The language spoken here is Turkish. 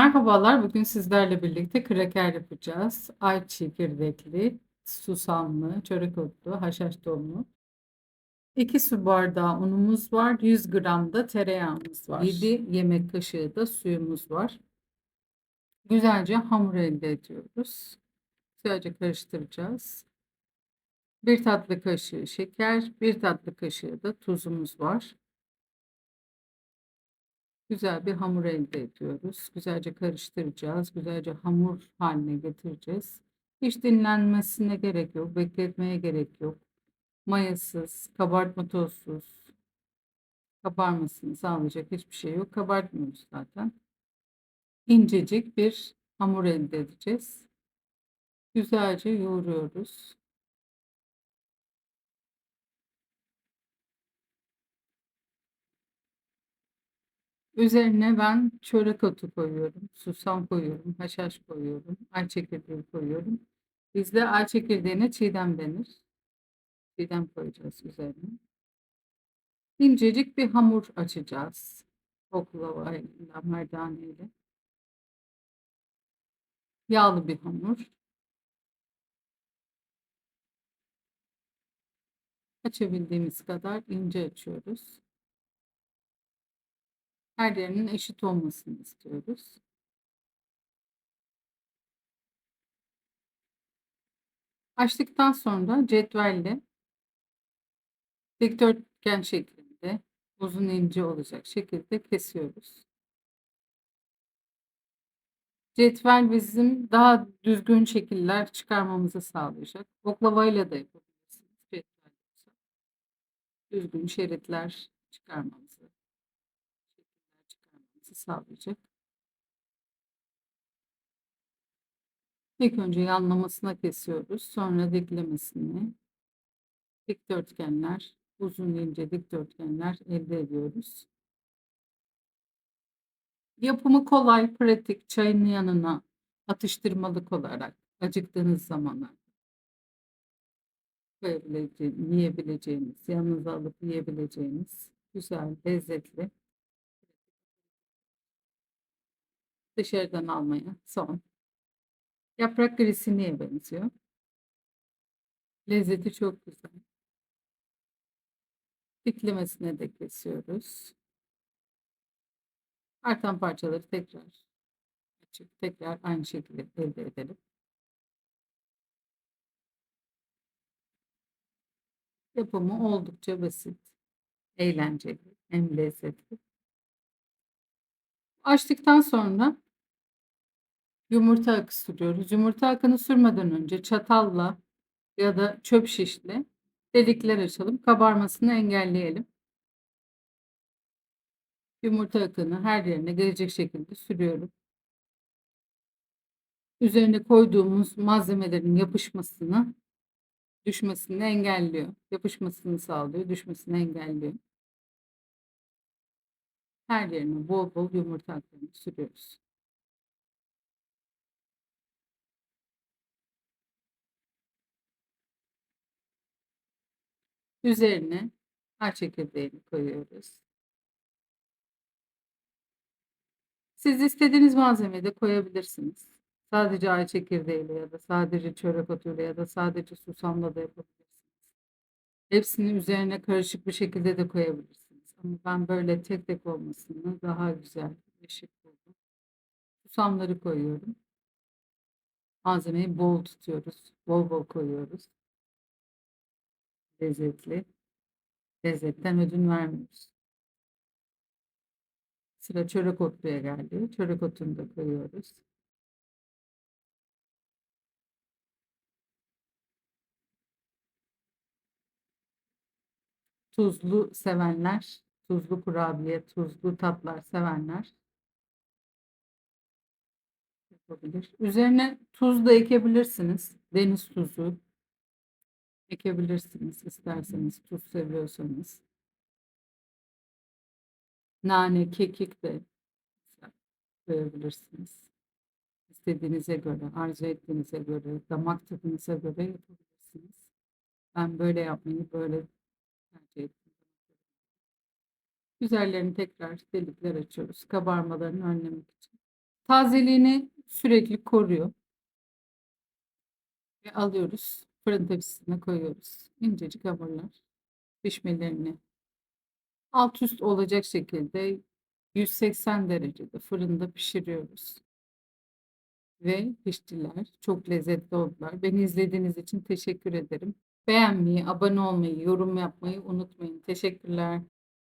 Merhabalar, bugün sizlerle birlikte kraker yapacağız. Ay çekirdekli, susamlı, çörek otlu, haşhaş tohumlu. 2 su bardağı unumuz var, 100 gram da tereyağımız var. 7 yemek kaşığı da suyumuz var. Güzelce hamur elde ediyoruz. Güzelce karıştıracağız. 1 tatlı kaşığı şeker, 1 tatlı kaşığı da tuzumuz var. Güzel bir hamur elde ediyoruz. Güzelce karıştıracağız. Güzelce hamur haline getireceğiz. Hiç dinlenmesine gerek yok. Bekletmeye gerek yok. Mayasız, kabartma tozsuz, kabarmasını sağlayacak hiçbir şey yok. Kabartmıyoruz zaten. İncecik bir hamur elde edeceğiz. Güzelce yoğuruyoruz. Üzerine ben çörek otu koyuyorum, susam koyuyorum, haşhaş koyuyorum, ay çekirdeği koyuyorum. Bizde ay çekirdeğine çiğdem denir. Çiğdem koyacağız üzerine. İncecik bir hamur açacağız. Oklava ile, merdane ile. Yağlı bir hamur. Açabildiğimiz kadar ince açıyoruz. Her yerinin eşit olmasını istiyoruz. Açtıktan sonra cetvelle dikdörtgen şeklinde uzun ince olacak şekilde kesiyoruz. Cetvel bizim daha düzgün şekiller çıkarmamızı sağlayacak. Oklavayla da yapabilirsiniz. Cetvel. Düzgün şeritler çıkarmamızı sağlayacak. İlk önce yanlamasına kesiyoruz. Sonra diklemesini. Dikdörtgenler, uzun ince dikdörtgenler elde ediyoruz. Yapımı kolay, pratik, çayın yanına atıştırmalık olarak acıktığınız zamanlar koyabileceğiniz, yiyebileceğiniz, yanınıza alıp yiyebileceğiniz güzel, lezzetli. Dışarıdan almaya son. Yaprak grisiniye benziyor. Lezzeti çok güzel. Diklemesine de kesiyoruz. Artan parçaları tekrar açıp tekrar aynı şekilde elde edelim. Yapımı oldukça basit, eğlenceli, hem lezzetli. Açtıktan sonra yumurta akı sürüyoruz. Yumurta akını sürmeden önce çatalla ya da çöp şişle delikler açalım. Kabarmasını engelleyelim. Yumurta akını her yerine gelecek şekilde sürüyorum. Üzerine koyduğumuz malzemelerin yapışmasını, düşmesini engelliyor. Yapışmasını sağlıyor, düşmesini engelliyor. Her yerine bol bol yumurta aklarını sürüyoruz. Üzerine ay çekirdeğini koyuyoruz. Siz istediğiniz malzemeyi de koyabilirsiniz. Sadece ay çekirdeğiyle ya da sadece çörek otuyla ya da sadece susamla da yapabilirsiniz. Hepsini üzerine karışık bir şekilde de koyabilirsiniz. Ama ben böyle tek tek olmasını daha güzel şık buldum. Susamları koyuyorum. Malzemeyi bol tutuyoruz. Bol bol koyuyoruz. Lezzetli. Lezzetten ödün vermiyoruz. Sıra çörek otluya geldi. Çörek otunu da koyuyoruz. Tuzlu sevenler, tuzlu kurabiye, tuzlu tatlar sevenler yapabilir. Üzerine tuz da ekebilirsiniz. Deniz tuzu ekebilirsiniz isterseniz tuz seviyorsanız. Nane, kekik de koyabilirsiniz. İstediğinize göre, arzu ettiğinize göre, damak tadınıza göre yapabilirsiniz. Ben böyle yapmayı böyle tercih ettim. Üzerlerini tekrar delikler açıyoruz. Kabarmalarını önlemek için. Tazeliğini sürekli koruyor. Ve alıyoruz. Fırın tepsisine koyuyoruz. İncecik hamurlar pişmelerini alt üst olacak şekilde 180 derecede fırında pişiriyoruz. Ve piştiler. Çok lezzetli oldular. Beni izlediğiniz için teşekkür ederim. Beğenmeyi, abone olmayı, yorum yapmayı unutmayın. Teşekkürler.